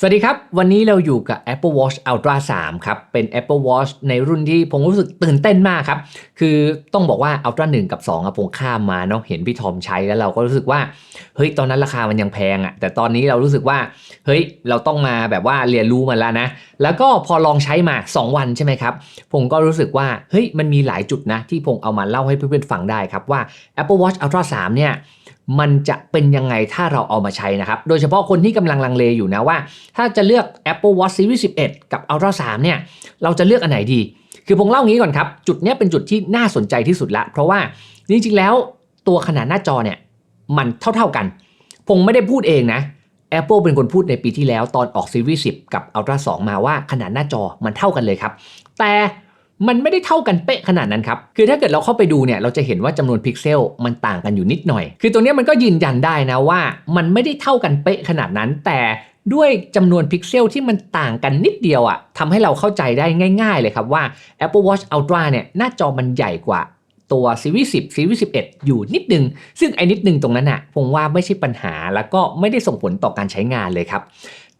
สวัสดีครับ วันนี้เราอยู่กับ Apple Watch Ultra 3 ครับ เป็น Apple Watch ในรุ่นที่ผมรู้สึกตื่นเต้นมากครับ คือต้องบอกว่า Ultra 1 กับ2อะผมข้ามมาเนาะเห็นพี่ทอมใช้แล้วเราก็รู้สึกว่า เฮ้ย ตอนนั้นราคามันยังแพงอะแต่ตอนนี้เรารู้สึกว่า เฮ้ย เราต้องมาแบบว่าเรียนรู้มันแล้วนะ แล้วก็พอลองใช้มา 2 วันใช่ไหมครับ ผมก็รู้สึกว่า เฮ้ย มันมีหลายจุดนะ ที่ผมเอามาเล่าให้เพื่อนๆฟังได้ครับว่า Apple Watch Ultra 3 เนี่ย มันจะเป็นยังไงถ้าเราเอามาใช้นะครับ โดยเฉพาะคนที่กำลังลังเลอยู่นะว่า ถ้าจะเลือก Apple Watch Series 11 กับ Ultra 3 เนี่ย เราจะเลือกอันไหนดี คือผมเล่างี้ก่อนครับ จุดนี้เป็นจุดที่น่าสนใจที่สุดละ เพราะว่าจริงๆแล้วตัวขนาดหน้าจอเนี่ยมันเท่าๆกัน ผมไม่ได้พูดเองนะ Apple เป็นคนพูดในปีที่แล้วตอนออก Series 10 กับ Ultra 2 มาว่าขนาดหน้าจอมันเท่ากันเลยครับ แต่ มันไม่ได้เท่ากันเป๊ะขนาดนั้นครับ คือถ้าเกิดเราเข้าไปดูเนี่ยเราจะเห็นว่าจำนวนพิกเซลมันต่างกันอยู่นิดหน่อย คือตัวนี้มันก็ยืนยันได้นะว่า มันไม่ได้เท่ากันเป๊ะขนาดนั้น แต่ด้วยจำนวนพิกเซลที่มันต่างกันนิดเดียวอะ่ะทำให้เราเข้าใจได้ง่าย ๆ เลยครับว่า Apple Watch Ultra เนี่ยหน้าจอมันใหญ่กว่าตัว Series 10 Series 11 อยู่นิดนึง ซึ่งไอ้นิดนึงตรงนั้นอะ่ะผมว่าไม่ใช่ปัญหาแล้วก็ไม่ได้ส่งผลต่อการใช้งานเลยครับ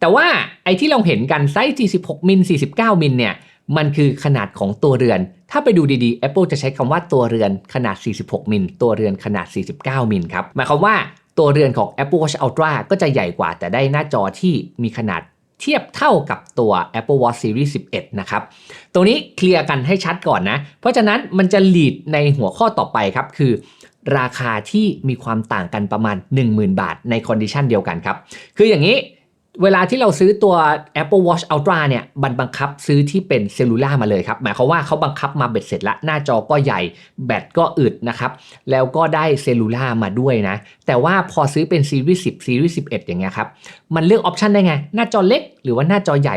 แต่ว่าไอ้ที่เราเห็นกันไซส์ 46 มิล 49 มิลเนี่ย มันคือขนาดของตัวเรือน ถ้าไปดูดีๆ Apple จะใช้คำว่าตัวเรือนขนาด 46 มิล ตัวเรือนขนาด 49 มิลครับ หมายความว่าตัวเรือนของ Apple Watch Ultra ก็จะใหญ่กว่า แต่ได้หน้าจอที่มีขนาดเทียบเท่ากับตัว Apple Watch Series 11 นะครับ ตรงนี้เคลียร์กันให้ชัดก่อนนะ เพราะฉะนั้นมันจะ lead ในหัวข้อต่อไปครับ คือ ราคาที่มีความต่างกันประมาณ 10,000 บาทในคอนดิชันเดียวกันครับ คืออย่างนี้ เวลาที่เราซื้อตัว Apple Watch Ultra เนี่ยบันบังคับซื้อที่เป็นเซลลูล่ามาเลยครับ หมายความว่าเขาบังคับมาเบ็ดเสร็จละ หน้าจอก็ใหญ่ แบตก็อึดนะครับ แล้วก็ได้เซลลูล่ามาด้วยนะ แต่ว่าพอซื้อเป็นซีรีส์10ซีรีส์11 อย่างเงี้ยครับ มันเลือกออปชันได้ไง หน้าจอเล็กหรือว่าหน้าจอใหญ่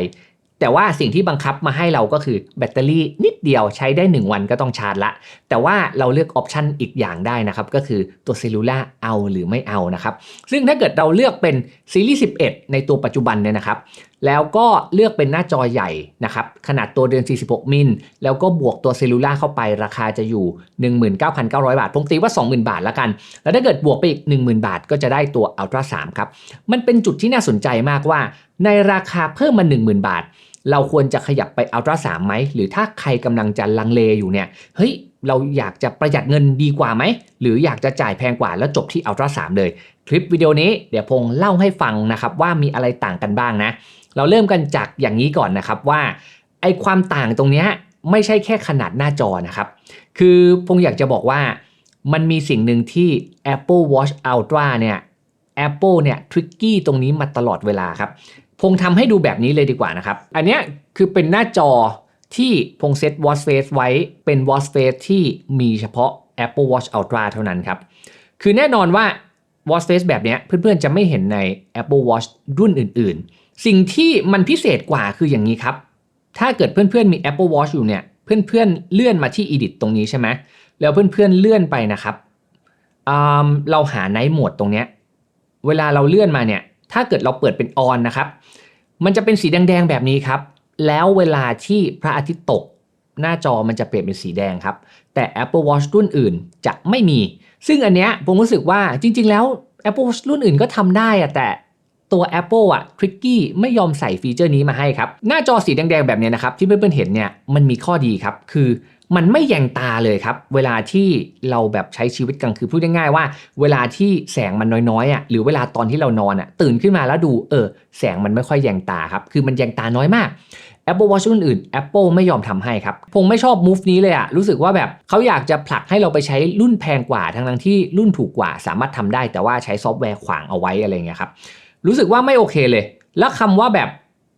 แต่ว่าสิ่งที่บังคับมาให้เราก็คือแบตเตอรี่นิดเดียวใช้ได้ 1 วันก็ต้องชาร์จละ แต่ว่าเราเลือกออปชันอีกอย่างได้นะครับ ก็คือตัวเซลลูล่าเอาหรือไม่เอานะครับ ซึ่งถ้าเกิดเราเลือกเป็นซีรีส์11 ในตัวปัจจุบันเนี่ยนะครับ แล้วก็เลือกเป็นหน้าจอใหญ่นะครับ ขนาดตัวเดือน 46 มิล แล้วก็บวกตัวเซลลูล่าเข้าไปราคาจะอยู่ 19,900 บาทผมตีว่า 20,000 บาทแล้วกัน แล้วถ้าเกิดบวกไปอีก 10,000 บาท ก็จะได้ตัว Ultra 3ครับ มันเป็นจุดที่น่าสนใจมากว่า ในราคาเพิ่มมา 10,000 บาท เราควรจะขยับไป Ultra 3ไหมหรือถ้าใครกำลังจะลังเลอยู่เนี่ยเฮ้ยเราอยากจะประหยัดเงินดีกว่าไหม หรืออยากจะจ่ายแพงกว่าแล้วจบที่ Ultra 3เลย คลิปวิดีโอนี้เดี๋ยวพงเล่าให้ฟังนะครับว่ามีอะไรต่างกันบ้างนะ เราเริ่มกันจากอย่างนี้ก่อนนะครับว่าไอความต่างตรงนี้ไม่ใช่แค่ขนาดหน้าจอนะครับ คือพงอยากจะบอกว่ามันมีสิ่งหนึ่งที่ Apple Watch Ultra เนี่ย Apple เนี่ยทริกกี้ตรงนี้มาตลอดเวลาครับ พงทำให้ดูแบบนี้เลยดีกว่านะครับ อันนี้คือเป็นหน้าจอที่พงเซต Watch Face ไว้เป็น Watch Face ที่มีเฉพาะ Apple Watch Ultra เท่านั้นครับ คือแน่นอนว่า Watch Face แบบนี้เพื่อนๆจะไม่เห็นใน Apple Watch รุ่นอื่นๆ สิ่งที่มันพิเศษกว่าคืออย่างนี้ครับ ถ้าเกิดเพื่อนๆมี Apple Watch อยู่เนี่ยเพื่อนๆเลื่อนมาที่ Edit ตรงนี้ใช่ไหมแล้วเพื่อนๆเลื่อนไปนะครับอืมเราหา Night Mode ตรงเนี้ยเวลาเราเลื่อนมาเนี่ย ถ้าเกิดเราเปิดเป็น On นนะครับ มันจะเป็นสีแดงๆแบบนี้ครับ แล้วเวลาที่พระอาทิตย์ตก หน้าจอมันจะเปลี่ยนเป็นสีแดงครับ แต่ Apple Watch รุ่นอื่นจะไม่มี ซึ่งอันเนี้ยผมรู้สึกว่าจริง ๆ แล้ว Apple Watch รุ่นอื่นก็ทำได้อะแต่ตัว Apple อะ Tricky ไม่ยอมใส่ฟีเจอร์นี้มาให้ครับ หน้าจอสีแดงๆแบบเนี้ยนะครับ ที่เพื่อนๆเห็นเนี่ยมันมีข้อดีครับ คือ มันไม่แยงตาเลยครับ เวลาที่เราแบบใช้ชีวิตกลางคืนพูดง่ายๆว่า เวลาที่แสงมันน้อยๆอะหรือเวลาตอนที่เรานอนอะตื่นขึ้นมาแล้วดูเออแสงมันไม่ค่อยแยงตาครับ คือมันแยงตาน้อยมาก Apple Watch รุ่นอื่น Apple ไม่ยอมทำให้ครับ ผมไม่ชอบ move นี้เลยอะรู้สึกว่าแบบเขาอยากจะผลักให้เราไปใช้รุ่นแพงกว่า ทั้งทั้งที่รุ่นถูกกว่าสามารถทำได้ แต่ว่าใช้ซอฟต์แวร์ขวางเอาไว้อะไรเงี้ยครับ รู้สึกว่าไม่โอเคเลย แล้วคำว่าแบบ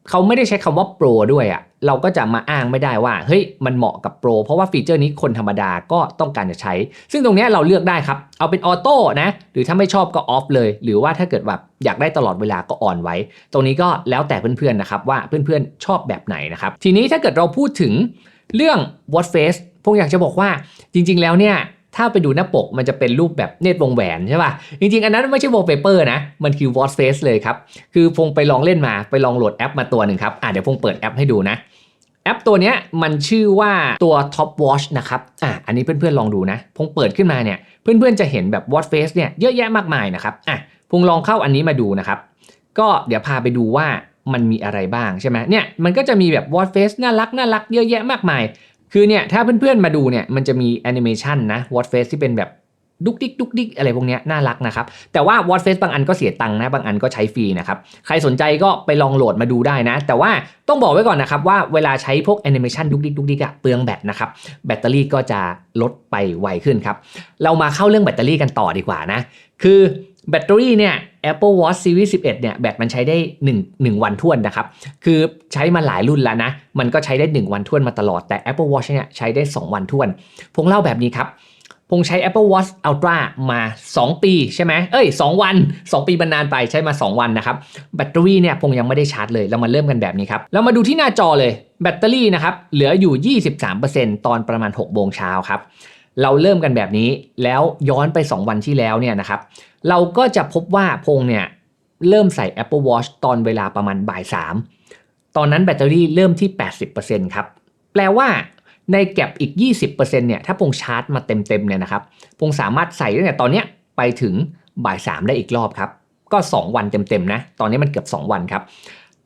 เขาไม่ได้ใช้คำว่าโปรด้วยอะเราก็จะมาอ้างไม่ได้ว่าเฮ้ยมันเหมาะกับโปรเพราะว่าฟีเจอร์นี้คนธรรมดาก็ต้องการจะใช้ ซึ่งตรงนี้เราเลือกได้ครับ เอาเป็นออโต้นะ หรือถ้าไม่ชอบก็ออฟเลย หรือว่าถ้าเกิดแบบอยากได้ตลอดเวลาก็ออนไว้ ตรงนี้ก็แล้วแต่เพื่อนๆนะครับว่าเพื่อนๆชอบแบบไหนนะครับ ทีนี้ถ้าเกิดเราพูดถึงเรื่อง What face ผมอยากจะบอกว่าจริงๆแล้วเนี่ย ถ้าไปดูหน้าปกมันจะเป็นรูปแบบเนตรวงแหวนใช่ป่ะ จริงๆ อันนั้นไม่ใช่ wallpaper นะ มันคือ watch face เลยครับ คือพงไปลองเล่นมาไปลองโหลดแอปมาตัวหนึ่งครับอะเดี๋ยวพงเปิดแอปให้ดูนะแอปตัวนี้มันชื่อว่าตัว Top Watch นะครับ อะ อันนี้เพื่อนๆลองดูนะ พงเปิดขึ้นมาเนี่ย เพื่อนๆจะเห็นแบบ watch face เนี่ยเยอะแยะมากมายนะครับ อะ พงลองเข้าอันนี้มาดูนะครับ ก็เดี๋ยวพาไปดูว่ามันมีอะไรบ้างใช่ไหมเนี่ย มันก็จะมีแบบ Watch Face น่ารักน่ารักเยอะแยะมากมาย คือเนี่ยถ้าเพื่อนๆมาดูเนี่ยมันจะมีแอนิเมชันนะ Watch Face ที่เป็นแบบดุกดิกดุกดิกอะไรพวกเนี้ยน่ารักนะครับ แต่ว่า Watch Face บางอันก็เสียตังค์นะ บางอันก็ใช้ฟรีนะครับ ใครสนใจก็ไปลองโหลดมาดูได้นะ แต่ว่าต้องบอกไว้ก่อนนะครับว่าเวลาใช้พวกแอนิเมชันดุกดิกดุกดิกอะเปลืองแบตนะครับ แบตเตอรี่ก็จะลดไปไวขึ้นครับ เรามาเข้าเรื่องแบตเตอรี่กันต่อดีกว่านะ คือแบตเตอรี่เนี่ย Apple Watch Series 11 เนี่ยแบตมันใช้ได้1 1วันท่วนนะครับ คือใช้มาหลายรุ่นแล้วนะ มันก็ใช้ได้ 1 วันท่วนมาตลอด แต่ Apple Watch เนี่ยใช้ได้ 2 วันท่วน พงเล่าแบบนี้ครับ พงใช้ Apple Watch Ultra มา 2 ปีใช่ไหมเอ้ย 2 วัน 2 ปีมันนานไปใช้มา 2 วันนะครับ แบตเตอรี่เนี่ยพงยังไม่ได้ชาร์จเลย เรามาเริ่มกันแบบนี้ครับ เรามาดูที่หน้าจอเลย แบตเตอรี่นะครับ เหลืออยู่ 23%ตอนประมาณ6โมงเช้าครับ เราเริ่มกันแบบนี้แล้วย้อนไป 2 วันที่แล้วเนี่ยนะครับเราก็จะพบว่าพงเนี่ยเริ่มใส่ Apple Watch ตอนเวลาประมาณบ่าย3ตอนนั้นแบตเตอรี่เริ่มที่ 80%ครับแปลว่าในแก็บอีก 20%เนี่ยถ้าพงชาร์จมาเต็มๆเนี่ยนะครับพงสามารถใส่ตั้งแต่ตอนเนี้ยไปถึงบ่าย3ได้อีกรอบครับก็ 2 วันเต็มๆนะตอนนี้มันเกือบ 2 วันครับ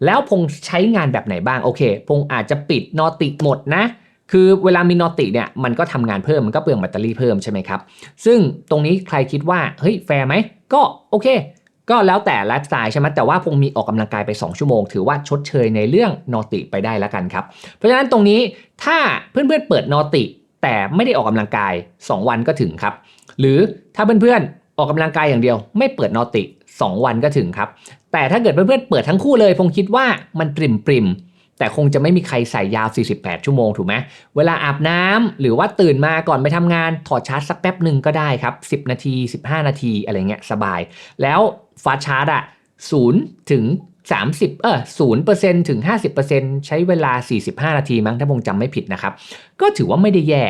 แล้วพงใช้งานแบบไหนบ้างโอเค พงอาจจะปิดนอติหมดนะ คือเวลามีนอติเนี่ยมันก็ทำงานเพิ่มมันก็เปลืองแบตเตอรี่เพิ่มใช่ไหมครับ ซึ่งตรงนี้ใครคิดว่าเฮ้ยแฟร์ไหมก็โอเค ก็แล้วแต่ไลฟ์สไตล์ใช่ไหมแต่ว่าพงมีออกกำลังกายไป 2 ชั่วโมง ถือว่าชดเชยในเรื่องนอติไปได้แล้วกันครับ เพราะฉะนั้นตรงนี้ถ้าเพื่อนๆเปิดนอติ แต่ไม่ได้ออกกำลังกาย 2 วันก็ถึงครับ หรือถ้าเพื่อนๆออกกำลังกายอย่างเดียว ไม่เปิดนอติ 2 วันก็ถึงครับแต่ถ้าเกิดเพื่อนๆเปิดทั้งคู่เลยพงคิดว่ามันปริมปริม แต่คงจะไม่มีใครใส่ยาว 48 ชั่วโมงถูกไหมเวลาอาบน้ำหรือว่าตื่นมาก่อนไปทำงานถอดชาร์จสักแป๊บหนึ่งก็ได้ครับ 10 นาที 15 นาทีอะไรเงี้ยสบาย แล้วฟาร์ชาร์จอะ0ถึง 30 เออ0%ถึง 50%ใช้เวลา 45 นาทีมั้งถ้าผมจำไม่ผิดนะครับ ก็ถือว่าไม่ได้แย่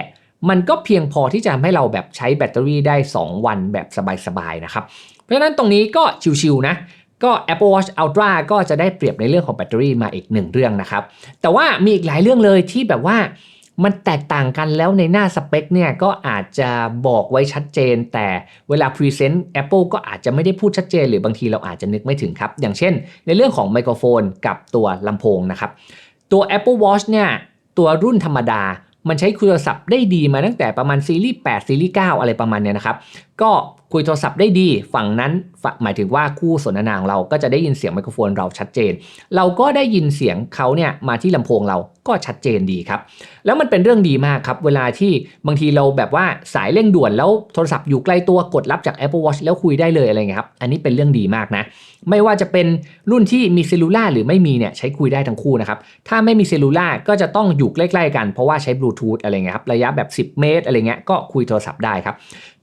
มันก็เพียงพอที่จะทำให้เราแบบใช้แบตเตอรี่ได้ 2 วันแบบสบายๆนะครับ เพราะฉะนั้นตรงนี้ก็ชิวๆนะ ก็ Apple Watch Ultra ก็จะได้เปรียบในเรื่องของแบตเตอรี่มาอีกหนึ่งเรื่องนะครับ แต่ว่ามีอีกหลายเรื่องเลยที่แบบว่ามันแตกต่างกันแล้วในหน้าสเปคเนี่ยก็อาจจะบอกไว้ชัดเจน แต่เวลาพรีเซนต์ Apple ก็อาจจะไม่ได้พูดชัดเจน หรือบางทีเราอาจจะนึกไม่ถึงครับ อย่างเช่น ในเรื่องของไมโครโฟนกับตัวลำโพงนะครับ ตัว Apple Watch เนี่ยตัวรุ่นธรรมดา มันใช้คุยโทรศัพท์ได้ดีมาตั้งแต่ประมาณซีรีส์ 8 ซีรีส์ 9 อะไรประมาณเนี้ยนะครับ ก็คุยโทรศัพท์ได้ดีฝั่งนั้นหมายถึงว่าคู่สนทนาของเราก็จะได้ยินเสียงไมโครโฟนเราชัดเจน เราก็ได้ยินเสียงเขาเนี่ยมาที่ลำโพงเราก็ชัดเจนดีครับ แล้วมันเป็นเรื่องดีมากครับ เวลาที่บางทีเราแบบว่าสายเร่งด่วนแล้วโทรศัพท์อยู่ใกล้ตัวกดรับจาก Apple Watch แล้วคุยได้เลยอะไรเงี้ยครับอันนี้เป็นเรื่องดีมากนะ ไม่ว่าจะเป็นรุ่นที่มีเซลูล่าหรือไม่มีเนี่ยใช้คุยได้ทั้งคู่นะครับถ้าไม่มีเซลลูล่าก็จะต้องอยู่ใกล้ๆกันเพราะว่าใช้บลูทูธอะไรเงี้ยครับระยะแบบ 10 เมตรอะไรเงี้ยก็คุยโทรศัพท์ได้ครับ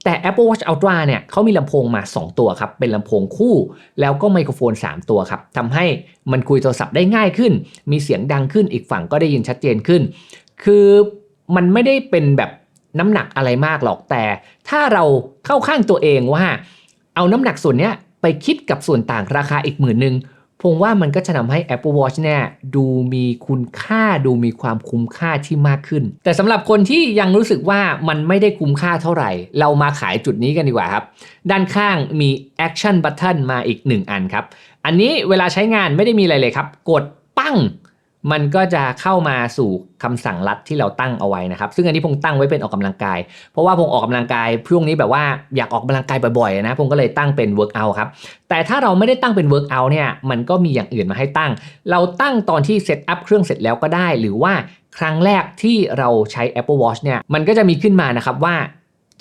แต่ Apple Watch Ultra เนี่ยเขามีลำโพงมา 2 ตัวครับ เป็นลำโพงคู่ แล้วก็ไมโครโฟน 3 ตัวครับทำให้มันคุยโทรศัพท์ได้ง่ายขึ้น มีเสียงดังขึ้นอีกฝั่งก็ได้ยินชัดเจนขึ้น คือมันไม่ได้เป็นแบบน้ำหนักอะไรมากหรอกแต่ ถ้าเราเข้าข้างตัวเองว่า เอาน้ำหนักส่วนเนี้ยไปคิดกับส่วนต่างราคาอีกหมื่นหนึ่ง ผมว่ามันก็จะทำให้ Apple Watch เนี่ยดูมีคุณค่าดูมีความคุ้มค่าที่มากขึ้น แต่สำหรับคนที่ยังรู้สึกว่ามันไม่ได้คุ้มค่าเท่าไหร่ เรามาขายจุดนี้กันดีกว่าครับ ด้านข้างมี Action Button มาอีก 1 อันครับ อันนี้เวลาใช้งานไม่ได้มีอะไรเลยครับ กดปั้ง มันก็จะเข้ามาสู่คำสั่งลัดที่เราตั้งเอาไว้นะครับ ซึ่งอันนี้พงตั้งไว้เป็นออกกำลังกาย เพราะว่าพงออกกำลังกายช่งนี้แบบว่าอยากออกกำลังกายบ่อยๆนะพงก็เลยตั้งเป็น workout ครับ แต่ถ้าเราไม่ได้ตั้งเป็น workout เนี่ยมันก็มีอย่างอื่นมาให้ตั้ง เราตั้งตอนที่เซตอัพเครื่องเสร็จแล้วก็ได้ หรือว่าครั้งแรกที่เราใช้ Apple Watch เนี่ยมันก็จะมีขึ้นมานะครับว่า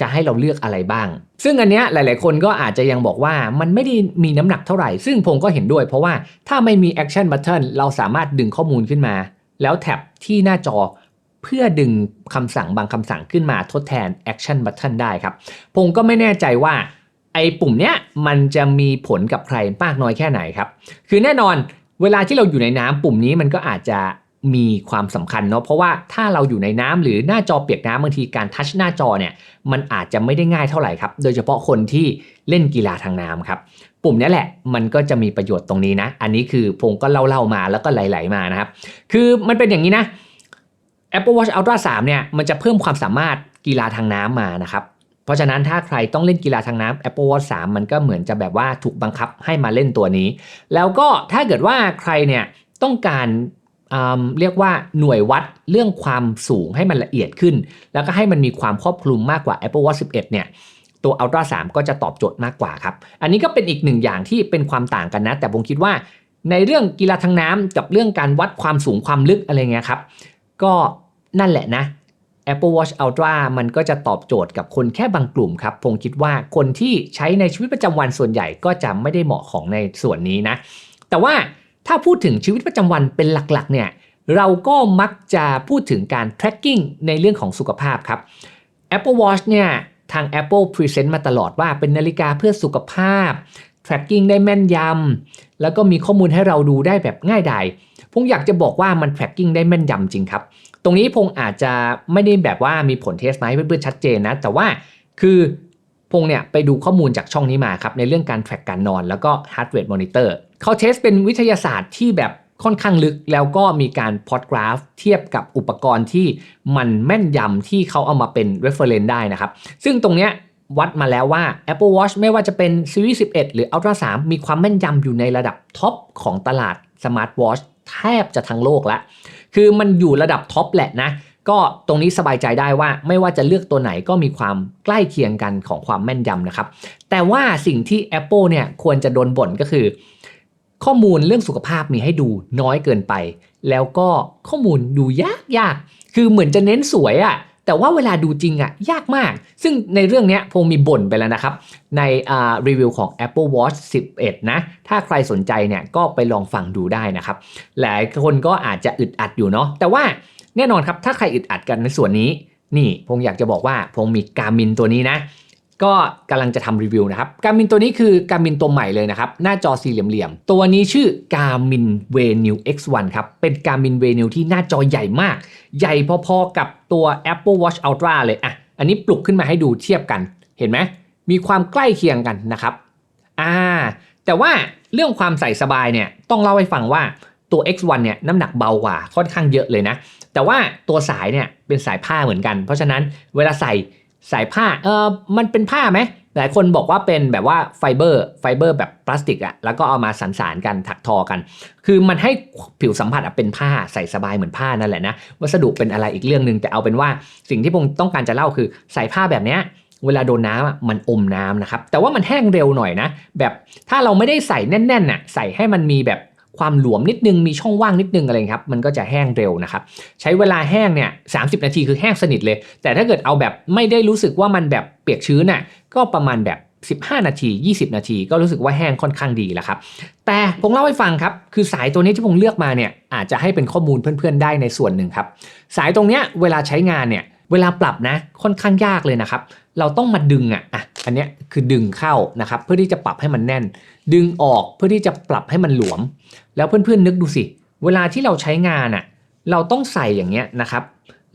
จะให้เราเลือกอะไรบ้าง ซึ่งอันเนี้ยหลาย ๆ คนก็อาจจะยังบอกว่ามันไม่ได้มีน้ำหนักเท่าไหร่ ซึ่งผมก็เห็นด้วยเพราะว่าถ้าไม่มี Action Button เราสามารถดึงข้อมูลขึ้นมา แล้วแท็บที่หน้าจอเพื่อดึงคำสั่งบางคำสั่งขึ้นมาทดแทน Action Button ได้ครับ ผมก็ไม่แน่ใจว่าไอ้ปุ่มเนี้ยมันจะมีผลกับใครมากน้อยแค่ไหนครับ คือแน่นอนเวลาที่เราอยู่ในน้ำปุ่มนี้มันก็อาจจะ มีความสำคัญเนาะเพราะว่าถ้าเราอยู่ในน้ำหรือหน้าจอเปียกน้ำบางทีการทัชหน้าจอเนี่ยมันอาจจะไม่ได้ง่ายเท่าไหร่ครับ โดยเฉพาะคนที่เล่นกีฬาทางน้ำครับ ปุ่มนี้แหละมันก็จะมีประโยชน์ตรงนี้นะ อันนี้คือพงก็เล่าๆมาแล้วก็ไหลๆมานะครับ คือมันเป็นอย่างนี้นะ Apple Watch Ultra 3เนี่ยมันจะเพิ่มความสามารถกีฬาทางน้ำมานะครับเพราะฉะนั้นถ้าใครต้องเล่นกีฬาทางน้ำ Apple Watch 3 มันก็เหมือนจะแบบว่าถูกบังคับให้มาเล่นตัวนี้ แล้วก็ถ้าเกิดว่าใครเนี่ยต้องการ เรียกว่าหน่วยวัดเรื่องความสูงให้มันละเอียดขึ้น แล้วก็ให้มันมีความครอบคลุมมากกว่า Apple Watch 11 เนี่ยตัว Ultra 3 ก็จะตอบโจทย์มากกว่าครับ อันนี้ก็เป็นอีกหนึ่งอย่างที่เป็นความต่างกันนะ แต่ผมคิดว่าในเรื่องกีฬาทางน้ำกับเรื่องการวัดความสูงความลึกอะไรเงี้ยครับ ก็นั่นแหละนะ Apple Watch Ultra มันก็จะตอบโจทย์กับคนแค่บางกลุ่มครับผมคิดว่าคนที่ใช้ในชีวิตประจำวันส่วนใหญ่ก็จะไม่ได้เหมาะของในส่วนนี้นะ แต่ว่า ถ้าพูดถึงชีวิตประจำวันเป็นหลักๆเนี่ยเราก็มักจะพูดถึงการ tracking ในเรื่องของสุขภาพครับ Apple Watch เนี่ยทาง Apple Present มาตลอดว่าเป็นนาฬิกาเพื่อสุขภาพ tracking ได้แม่นยำแล้วก็มีข้อมูลให้เราดูได้แบบง่ายดายผมอยากจะบอกว่ามัน tracking ได้แม่นยำจริงครับ ตรงนี้พงอาจจะไม่ได้แบบว่ามีผลเทสไหมเพื่อนๆชัดเจนนะ แต่ว่าคือ พงเนี่ยไปดูข้อมูลจากช่องนี้มาครับในเรื่องการ track การนอนแล้วก็ heart rate monitor เขาเทสเป็นวิทยาศาสตร์ที่แบบค่อนข้างลึกแล้วก็มีการพอดกราฟ เทียบกับอุปกรณ์ที่มันแม่นยำที่เขาเอามาเป็น reference ได้นะครับ ซึ่งตรงเนี้ยวัดมาแล้วว่า Apple Watch ไม่ว่าจะเป็น Series 11 หรือ Ultra 3 มีความแม่นยำอยู่ในระดับท็อปของตลาด Smart Watch แทบจะทั้งโลกแล้วคือมันอยู่ระดับท็อปแหละนะ ก็ตรงนี้สบายใจได้ว่าไม่ว่าจะเลือกตัวไหนก็มีความใกล้เคียงกันของความแม่นยำนะครับ แต่ว่าสิ่งที่ Apple เนี่ยควรจะโดนบ่นก็คือ ข้อมูลเรื่องสุขภาพมีให้ดูน้อยเกินไป แล้วก็ข้อมูลดูยากยากคือเหมือนจะเน้นสวยอะ่ะแต่ว่าเวลาดูจริงอะยากมาก ซึ่งในเรื่องนี้พงมีบ่นไปแล้วนะครับ ในรีวิวของ Apple Watch 11 นะ ถ้าใครสนใจเนี่ยก็ไปลองฟังดูได้นะครับ หลายคนก็อาจจะอึดอัดอยู่เนาะแต่ว่า แน่นอนครับถ้าใครอึดอัดกันในส่วนนี้ นี่พงอยากจะบอกว่าพงมีการมินตัวนี้นะก็กำลังจะทำรีวิวนะครับการมินตัวนี้คือการมินตัวใหม่เลยนะครับ หน้าจอสี่เหลี่ยมๆ ตัวนี้ชื่อการมินเวนิว X1 ครับ เป็นการมินเวนิวที่หน้าจอใหญ่มาก ใหญ่พอๆกับตัว Apple Watch Ultra เลยอะอันนี้ปลุกขึ้นมาให้ดูเทียบกัน เห็นไหมมีความใกล้เคียงกันนะครับอ่าแต่ว่าเรื่องความใส่สบายเนี่ยต้องเล่าให้ฟังว่า ตัว X1 เนี่ยน้ำหนักเบากว่าค่อนข้างเยอะเลยนะ แต่ว่าตัวสายเนี่ยเป็นสายผ้าเหมือนกัน เพราะฉะนั้นเวลาใส่สายผ้าเออมันเป็นผ้าไหมหลายคนบอกว่าเป็นแบบว่าไฟเบอร์ไฟเบอร์แบบพลาสติกอะแล้วก็เอามาสันสานกันถักทอกัน คือมันให้ผิวสัมผัสเป็นผ้าใส่สบายเหมือนผ้านั่นแหละนะวัสดุเป็นอะไรอีกเรื่องหนึ่งแต่เอาเป็นว่าสิ่งที่ผมต้องการจะเล่าคือใส่ผ้าแบบเนี้ยเวลาโดนน้ำมันอมน้ำนะครับแต่ว่ามันแห้งเร็วหน่อยนะ แบบถ้าเราไม่ได้ใส่แน่นๆน่ะใส่ให้มันมีแบบ ความหลวมนิดนึงมีช่องว่างนิดนึงอะไรครับมันก็จะแห้งเร็วนะครับใช้เวลาแห้งเนี่ยสานาทีคือแห้งสนิทเลย แต่ถ้าเกิดเอาแบบไม่ได้รู้สึกว่ามันแบบเปียกชื้นน่ะก็ประมาณแบบ15 นาที 20 นาที ก็รู้สึกว่าแห้งค่อนข้างดีแล้วครับ แต่ผมเล่าให้ฟังครับ คือสายตัวนี้ที่ผมเลือกมาเนี่ย อาจจะให้เป็นข้อมูลเพื่อนๆได้ในส่วนหนึ่งครับ สายตรงเนี้ยเวลาใช้งานเนี่ย เวลาปรับนะ ค่อนข้างยากเลยนะครับ เราต้องมาดึงอะอะ อันเนี้ยคือดึงเข้านะครับ เพื่อที่จะปรับให้มันแน่น ดึงออกเพื่อที่จะปรับให้มันหลวม แล้วเพื่อนๆนึกดูสิ เวลาที่เราใช้งานอะเราต้องใส่อย่างเงี้ยนะครับ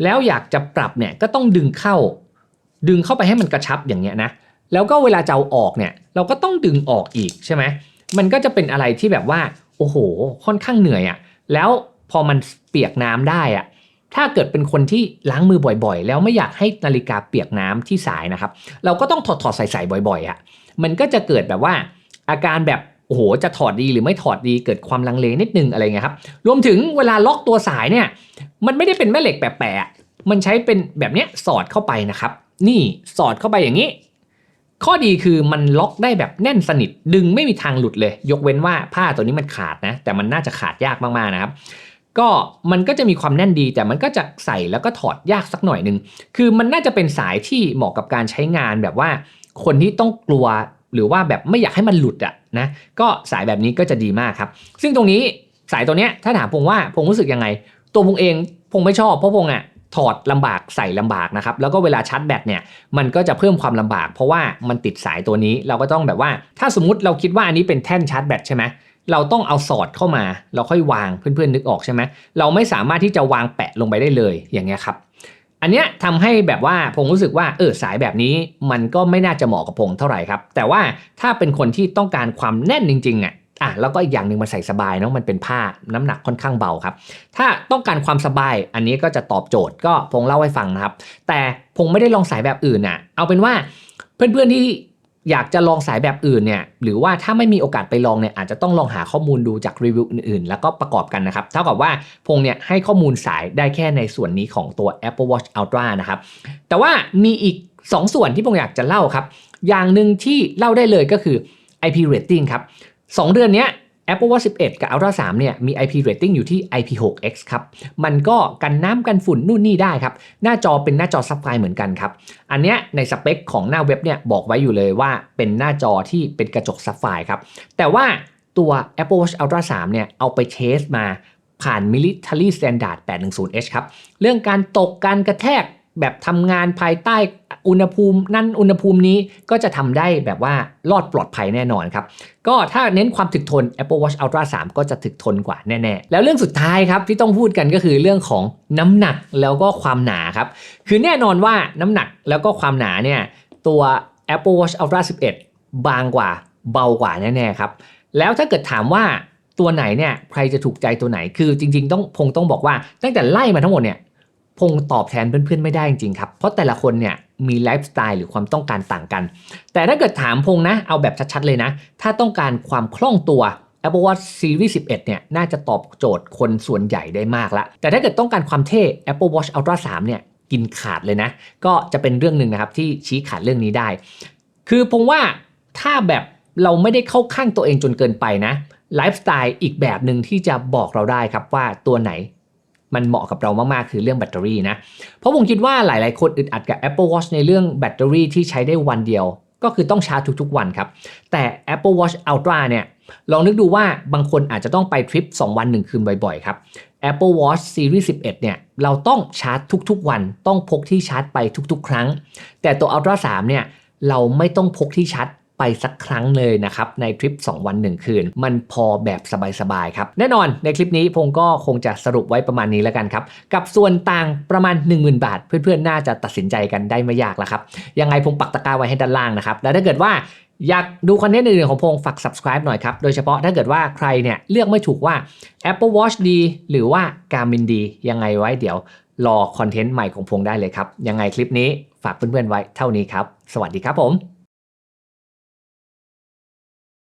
แล้วอยากจะปรับเนี่ยก็ต้องดึงเข้า ดึงเข้าไปให้มันกระชับอย่างเงี้ยนะ แล้วก็เวลาจะเอาออกเนี่ยเราก็ต้องดึงออกอีกใช่ไหมมันก็จะเป็นอะไรที่แบบว่าโอ้โห ค่อนข้างเหนื่อยอะ่ะแล้วพอมันเปียกน้ำได้อะ่ะถ้าเกิดเป็นคนที่ล้างมือบ่อยๆ แล้วไม่อยากให้นาฬิกาเปียกน้ำที่สายนะครับ เราก็ต้องถอดถอดใส่ใส่บ่อยๆอะ่ะมันก็จะเกิดแบบว่าอาการแบบ โอ้โหจะถอดดีหรือไม่ถอดดีเกิดความลังเลนิดนึงอะไรเงี้ยครับรวมถึงเวลาล็อกตัวสายเนี่ยมันไม่ได้เป็นแม่เหล็กแปะๆมันใช้เป็นแบบเนี้ยสอดเข้าไปนะครับ นี่สอดเข้าไปอย่างนี้ ข้อดีคือมันล็อกได้แบบแน่นสนิทดึงไม่มีทางหลุดเลย ยกเว้นว่าผ้าตัวนี้มันขาดนะ แต่มันน่าจะขาดยากมากๆนะครับก็มันก็จะมีความแน่นดีแต่มันก็จะใส่แล้วก็ถอดยากสักหน่อยหนึ่งคือมันน่าจะเป็นสายที่เหมาะกับการใช้งานแบบว่า คนที่ต้องกลัว หรือว่าแบบไม่อยากให้มันหลุดอะนะก็สายแบบนี้ก็จะดีมากครับ ซึ่งตรงนี้สายตัวเนี้ยถ้าถามพงว่าพงรู้สึกยังไง ตัวพงเองพงไม่ชอบเพราะพงอะถอดลำบากใส่ลำบากนะครับแล้วก็เวลาชาร์จแบตเนี่ยมันก็จะเพิ่มความลำบาก เพราะว่ามันติดสายตัวนี้เราก็ต้องแบบว่า ถ้าสมมติเราคิดว่าอันนี้เป็นแท่นชาร์จแบตใช่ไหมเราต้องเอาสอดเข้ามา เราค่อยวางเพื่อนๆนึกออกใช่ไหมเราไม่สามารถที่จะวางแปะลงไปได้เลยอย่างเงี้ยครับ อันเนี้ยทำให้แบบว่าพงรู้สึกว่าเออสายแบบนี้มันก็ไม่น่าจะเหมาะกับพงเท่าไหร่ครับ แต่ว่าถ้าเป็นคนที่ต้องการความแน่นจริงๆอะอะแล้วก็อีกอย่างหนึ่งมันใส่สบายเนาะมันเป็นผ้าน้ำหนักค่อนข้างเบาครับ ถ้าต้องการความสบายอันนี้ก็จะตอบโจทย์ก็พงเล่าให้ฟังนะครับ แต่พงไม่ได้ลองสายแบบอื่นอะเอาเป็นว่าเพื่อนๆที่ อยากจะลองสายแบบอื่นเนี่ยหรือว่าถ้าไม่มีโอกาสไปลองเนี่ยอาจจะต้องลองหาข้อมูลดูจากรีวิวอื่นๆ แล้วก็ประกอบกันนะครับเท่ากับว่าพงเนี่ยให้ข้อมูลสายได้แค่ในส่วนนี้ของตัว Apple Watch Ultra นะครับแต่ว่ามีอีก 2 ส่วนที่พงอยากจะเล่าครับ อย่างหนึ่งที่เล่าได้เลยก็คือ IP rating ครับ 2 เดือนเนี้ย Apple Watch 11 กับ Ultra 3 เนี่ย มี IP rating อยู่ที่ IP6X ครับ มันก็กันน้ำกันฝุ่นนู่นนี่ได้ครับ หน้าจอเป็นหน้าจอซับไฟเหมือนกันครับ อันเนี้ยในสเปคของหน้าเว็บเนี่ย บอกไว้อยู่เลยว่าเป็นหน้าจอที่เป็นกระจกซับไฟครับ แต่ว่าตัว Apple Watch Ultra 3 เนี่ย เอาไปเทสมาผ่าน Military Standard 810H ครับ เรื่องการตกการกระแทก แบบทำงานภายใต้อุณหภูมิ นั่นอุณหภูมินี้ก็จะทำได้แบบว่ารอดปลอดภัยแน่นอนครับ ก็ถ้าเน้นความถึกทน Apple Watch Ultra 3 ก็จะถึกทนกว่าแน่ ๆ แล้วเรื่องสุดท้ายครับที่ต้องพูดกันก็คือเรื่องของน้ำหนักแล้วก็ความหนาครับ คือแน่นอนว่าน้ำหนักแล้วก็ความหนาเนี่ยตัว Apple Watch Ultra 11 บางกว่าเบากว่าแน่ๆครับแล้วถ้าเกิดถามว่าตัวไหนเนี่ยใครจะถูกใจตัวไหนคือจริง ๆ ต้องพงต้องบอกว่าตั้งแต่ไล่มาทั้งหมดเนี่ย พงตอบแทนเพื่อนๆไม่ได้จริงๆครับเพราะแต่ละคนเนี่ยมีไลฟ์สไตล์หรือความต้องการต่างกัน แต่ถ้าเกิดถามพงนะเอาแบบชัดๆเลยนะ ถ้าต้องการความคล่องตัว Apple Watch Series 11 เนี่ยน่าจะตอบโจทย์คนส่วนใหญ่ได้มากละแต่ถ้าเกิดต้องการความเท่ Apple Watch Ultra 3 เนี่ยกินขาดเลยนะ ก็จะเป็นเรื่องหนึ่งนะครับที่ชี้ขาดเรื่องนี้ได้ คือผมว่าถ้าแบบเราไม่ได้เข้าข้างตัวเองจนเกินไปนะไลฟ์สไตล์อีกแบบหนึ่งที่จะบอกเราได้ครับว่าตัวไหน มันเหมาะกับเรามาก ๆ คือเรื่องแบตเตอรี่นะ เพราะผมคิดว่าหลาย ๆ คนอึดอัดกับ Apple Watch ในเรื่องแบตเตอรี่ที่ใช้ได้วันเดียว ก็คือต้องชาร์จทุก ๆ วันครับ แต่ Apple Watch Ultra เนี่ย ลองนึกดูว่าบางคนอาจจะต้องไปทริป 2 วัน 1 คืนบ่อย ๆ ครับ Apple Watch Series 11 เนี่ย เราต้องชาร์จทุก ๆ วัน ต้องพกที่ชาร์จไปทุก ๆ ครั้ง แต่ตัว Ultra 3 เนี่ย เราไม่ต้องพกที่ชาร์จ ไปสักครั้งเลยนะครับในทริป 2 วัน 1 คืน มันพอแบบสบายๆครับ แน่นอนในคลิปนี้พงก็คงจะสรุปไว้ประมาณนี้แล้วกันครับ กับส่วนต่างประมาณ 10,000 บาท เพื่อนๆ น่าจะตัดสินใจกันได้ไม่ยากแล้วครับ ยังไงพงปักตะกร้าไว้ให้ด้านล่างนะครับแล้วถ้าเกิดว่าอยากดูคอนเทนต์อื่นๆของพงฝาก subscribe หน่อยครับ โดยเฉพาะถ้าเกิดว่าใครเนี่ยเลือกไม่ถูกว่า Apple Watch ดี หรือว่า Garmin ดี ยังไงไว้เดี๋ยวรอคอนเทนต์ใหม่ของพงได้เลยครับ ยังไงคลิปนี้ฝากเพื่อนๆไว้เท่านี้ครับ สวัสดีครับผม